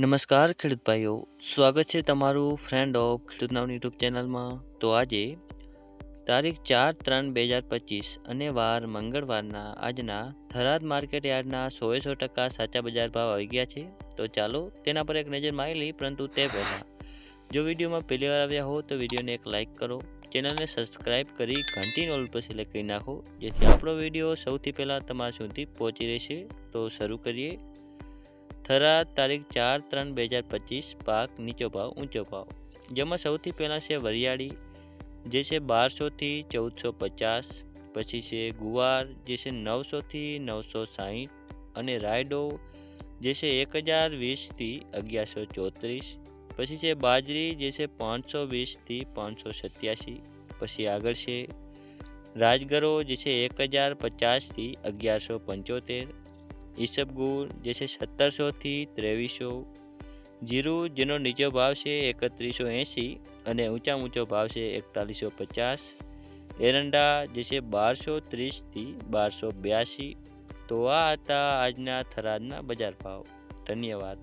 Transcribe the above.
નમસ્કાર, ખેડૂત ભાઈઓ. સ્વાગત છે તમારું ફ્રેન્ડ ઓફ ખેડૂત નામની યુટ્યુબ ચેનલમાં. તો આજે તારીખ ચાર ત્રણ બે હજાર પચીસ અને વાર મંગળવારના આજના થરાદ માર્કેટ યાર્ડના સોએ સો ટકા સાચા બજાર ભાવ આવી ગયા છે. તો ચાલો તેના પર એક નજર મારી લઈ પરંતુ તે પહેલાં જો વિડીયોમાં પહેલી વાર આવ્યા હો તો વિડીયોને એક લાઇક કરો. ચેનલને સબસ્ક્રાઇબ કરી ઘંટી નોલ પર સિલેક્ટ કરી નાખો, જેથી આપણો વીડિયો સૌથી પહેલાં તમારા સુધી પહોંચી રહેશે. તો શરૂ કરીએ. થરાદ તારીખ ચાર ત્રણ બે હજાર પચીસ, પાક નીચો ભાવ, ઊંચો ભાવ. જેમાં સૌથી પહેલાં છે વરિયાળી, જે છે બારસોથી ચૌદસો પચાસ, પછી છે ગુવાર, જે છે નવસોથી નવસો સાહીઠ અને રાયડો, જે છે એક હજાર વીસથી અગિયારસો ચોત્રીસ, પછી છે બાજરી, જે છે પાંચસો વીસથી પાંચસો સત્યાસી, પછી આગળ છે રાજગરો, જે છે એક હજાર પચાસથી અગિયારસો પંચોતેર ઈસબગુળ જે છે સત્તરસોથી ત્રેવીસો. જીરું, જેનો નીચો ભાવ છે એકત્રીસો એંસી અને ઊંચા ઊંચો ભાવ છે એકતાલીસો પચાસ. એરંડા જે છે બારસો ત્રીસથી બારસો બ્યાસી તો આ હતા આજના થરાદના બજાર ભાવ. ધન્યવાદ.